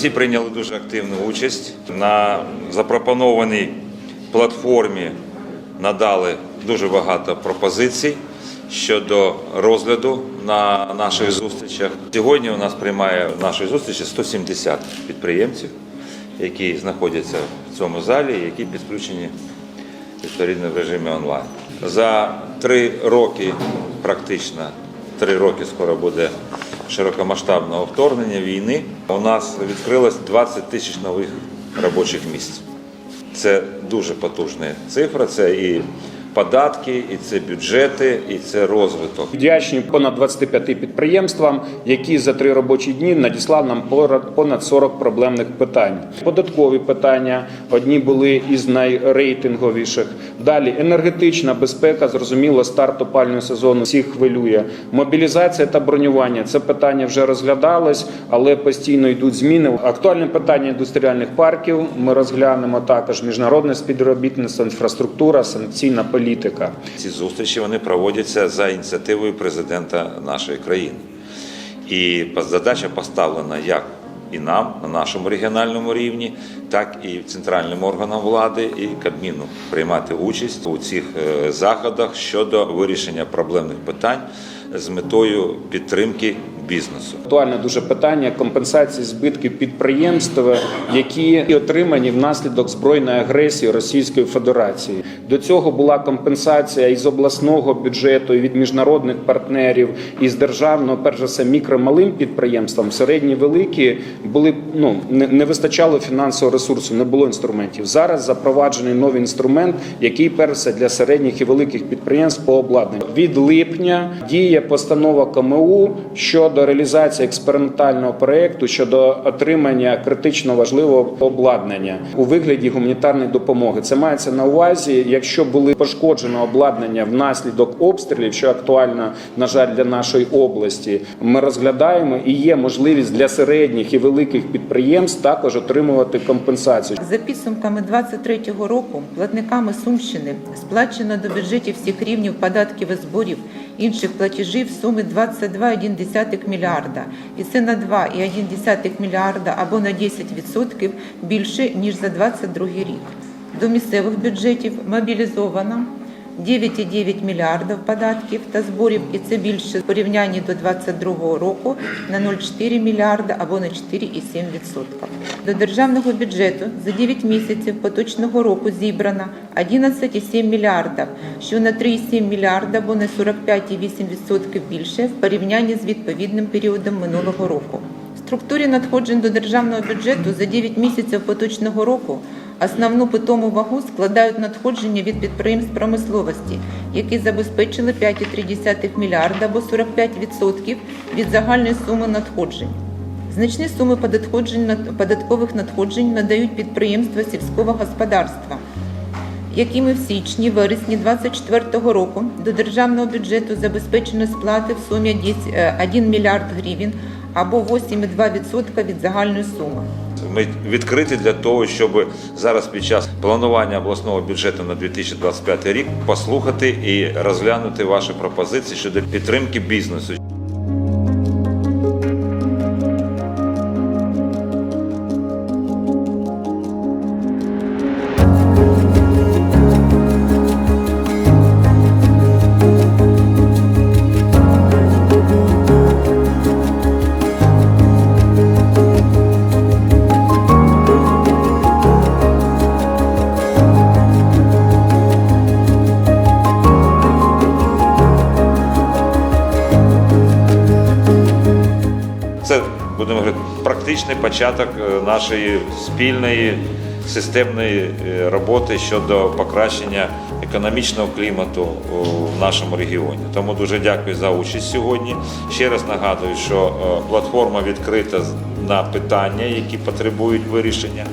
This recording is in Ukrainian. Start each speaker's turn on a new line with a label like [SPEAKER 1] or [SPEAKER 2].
[SPEAKER 1] Всі прийняли дуже активну участь на запропонованій платформі. Надали дуже багато пропозицій щодо розгляду на наших зустрічах. Сьогодні у нас приймає нашої зустрічі 170 підприємців, які знаходяться в цьому залі, які підключені відповідно в режимі онлайн. За три роки, практично три роки скоро буде широкомасштабного вторгнення війни. У нас відкрилось 20 тисяч нових робочих місць. Це дуже потужна цифра. Це і податки, і це бюджети, і це розвиток.
[SPEAKER 2] Вдячні понад 25 підприємствам, які за три робочі дні надіслав нам понад 40 проблемних питань. Податкові питання одні були із найрейтинговіших. Далі енергетична безпека, зрозуміло, старт опального сезону всіх хвилює. Мобілізація та бронювання це питання вже розглядалось, але постійно йдуть зміни. Актуальне питання індустріальних парків. Ми розглянемо також міжнародне співробітництво, інфраструктура, санкційна політика.
[SPEAKER 1] Ці зустрічі вони проводяться за ініціативою президента нашої країни. І задача поставлена як і нам на нашому регіональному рівні, так і центральним органам влади і Кабміну приймати участь у цих е, заходах щодо вирішення проблемних питань з метою підтримки бізнесу.
[SPEAKER 2] Актуальне дуже питання компенсації збитків підприємств, які отримані внаслідок збройної агресії Російської Федерації. До цього була компенсація із обласного бюджету, і від міжнародних партнерів, і з державного, перш за все, мікро-малим підприємствам. Середні великі були ну не, не вистачало фінансового ресурсу, не було інструментів. Зараз запроваджений новий інструмент, який перш все, для середніх і великих підприємств по обладнанню. Від липня діє постанова КМУ щодо реалізації експериментального проєкту щодо отримання критично важливого обладнання у вигляді гуманітарної допомоги. Це мається на увазі, якщо були пошкоджено обладнання внаслідок обстрілів, що актуально, на жаль, для нашої області. Ми розглядаємо і є можливість для середніх і великих підприємств також отримувати компенсацію.
[SPEAKER 3] За підсумками 2023 року платниками Сумщини сплачено до бюджетів всіх рівнів податків і зборів інших платежів суми сумі 22,1 мільярда. І це на 2,1 мільярда або на 10% більше, ніж за 2022 рік. До місцевих бюджетів мобілізовано 9,9 мільярдів податків та зборів, і це більше в порівнянні до 2022 року на 0,4 мільярда або на 4,7%. До державного бюджету за 9 місяців поточного року зібрано 11,7 мільярдів, що на 3,7 мільярда або на 45,8% більше в порівнянні з відповідним періодом минулого року. В структурі надходжень до державного бюджету за 9 місяців поточного року Основну питому вагу складають надходження від підприємств промисловості, які забезпечили 5,3 мільярда або 45% від загальної суми надходжень. Значні суми податкових надходжень надають підприємства сільського господарства, якими в січні, вересні 2024 року до державного бюджету забезпечено сплати в сумі 1 мільярд гривень або 8,2% від загальної суми.
[SPEAKER 1] Ми відкриті для того, щоб зараз під час планування обласного бюджету на 2025 рік послухати і розглянути ваші пропозиції щодо підтримки бізнесу. Будемо говорити практичний початок е, нашої спільної системної е, роботи щодо покращення економічного клімату в нашому регіоні. Тому дуже дякую за участь сьогодні. Ще раз нагадую, що е, платформа відкрита на питання, які потребують вирішення.